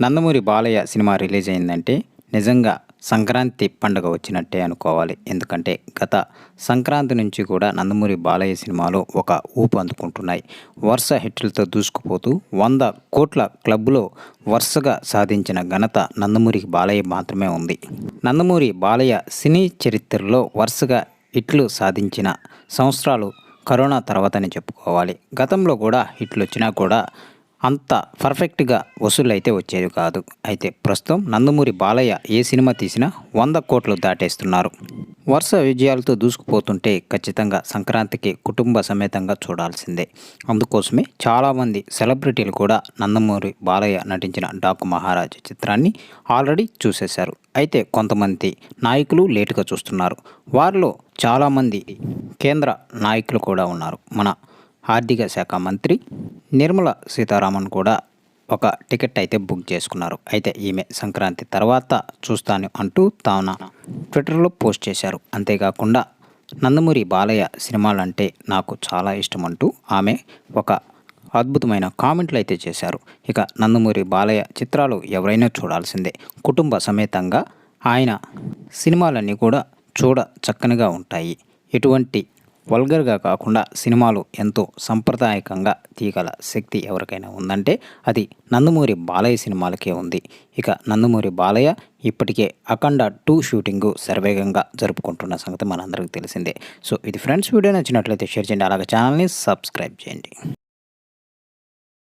Nandamuri Balayya cinema release అయిందంటే నిజంగా సంక్రాంతి పండుగ వచ్చినట్టే అనుకోవాలి. ఎందుకంటే గత సంక్రాంతి నుంచి కూడా నందమూరి బాలయ్య సినిమాలు ఒక ఊపు అందుకుంటున్నాయి. వరుస హిట్లతో దూసుకుపోతూ వంద కోట్ల క్లబ్లో వరుసగా సాధించిన ఘనత నందమూరి బాలయ్య మాత్రమే ఉంది. నందమూరి బాలయ్య సినీ చరిత్రలో వరుసగా హిట్లు సాధించిన సంవత్సరాలు కరోనా తర్వాతనే చెప్పుకోవాలి. గతంలో కూడా హిట్లు వచ్చినా కూడా అంత పర్ఫెక్ట్గా వసూలు అయితే వచ్చేది కాదు. అయితే ప్రస్తుతం నందమూరి బాలయ్య ఏ సినిమా తీసినా వంద కోట్లు దాటేస్తున్నారు. వరుస విజయాలతో దూసుకుపోతుంటే ఖచ్చితంగా సంక్రాంతికి కుటుంబ సమేతంగా చూడాల్సిందే. అందుకోసమే చాలామంది సెలబ్రిటీలు కూడా నందమూరి బాలయ్య నటించిన డాకు మహారాజ్ చిత్రాన్ని ఆల్రెడీ చూసేశారు. అయితే కొంతమంది నాయకులు లేటుగా చూస్తున్నారు. వారిలో చాలామంది కేంద్ర నాయకులు కూడా ఉన్నారు. మన ఆర్థిక శాఖ మంత్రి నిర్మల సీతారామన్ కూడా ఒక టికెట్ అయితే బుక్ చేసుకున్నారు. అయితే ఈమె సంక్రాంతి తర్వాత చూస్తాను అంటూ తాను ట్విట్టర్లో పోస్ట్ చేశారు. అంతేకాకుండా నందమూరి బాలయ్య సినిమాలంటే నాకు చాలా ఇష్టం అంటూ ఆమె ఒక అద్భుతమైన కామెంట్లు అయితే చేశారు. ఇక నందమూరి బాలయ్య చిత్రాలు ఎవరైనా చూడాల్సిందే. కుటుంబ సమేతంగా ఆయన సినిమాలన్నీ కూడా చూడ చక్కనిగా ఉంటాయి. ఎటువంటి వల్గర్గా కాకుండా సినిమాలు ఎంతో సంప్రదాయకంగా తీయగల శక్తి ఎవరికైనా ఉందంటే అది నందమూరి బాలయ్య సినిమాలకే ఉంది. ఇక నందమూరి బాలయ్య ఇప్పటికే అఖండ టూ షూటింగు శరవేగంగా జరుపుకుంటున్న సంగతి మనందరికీ తెలిసిందే. సో ఇది ఫ్రెండ్స్ వీడియో నచ్చినట్లయితే షేర్ చేయండి. అలాగే ఛానల్ని సబ్స్క్రైబ్ చేయండి.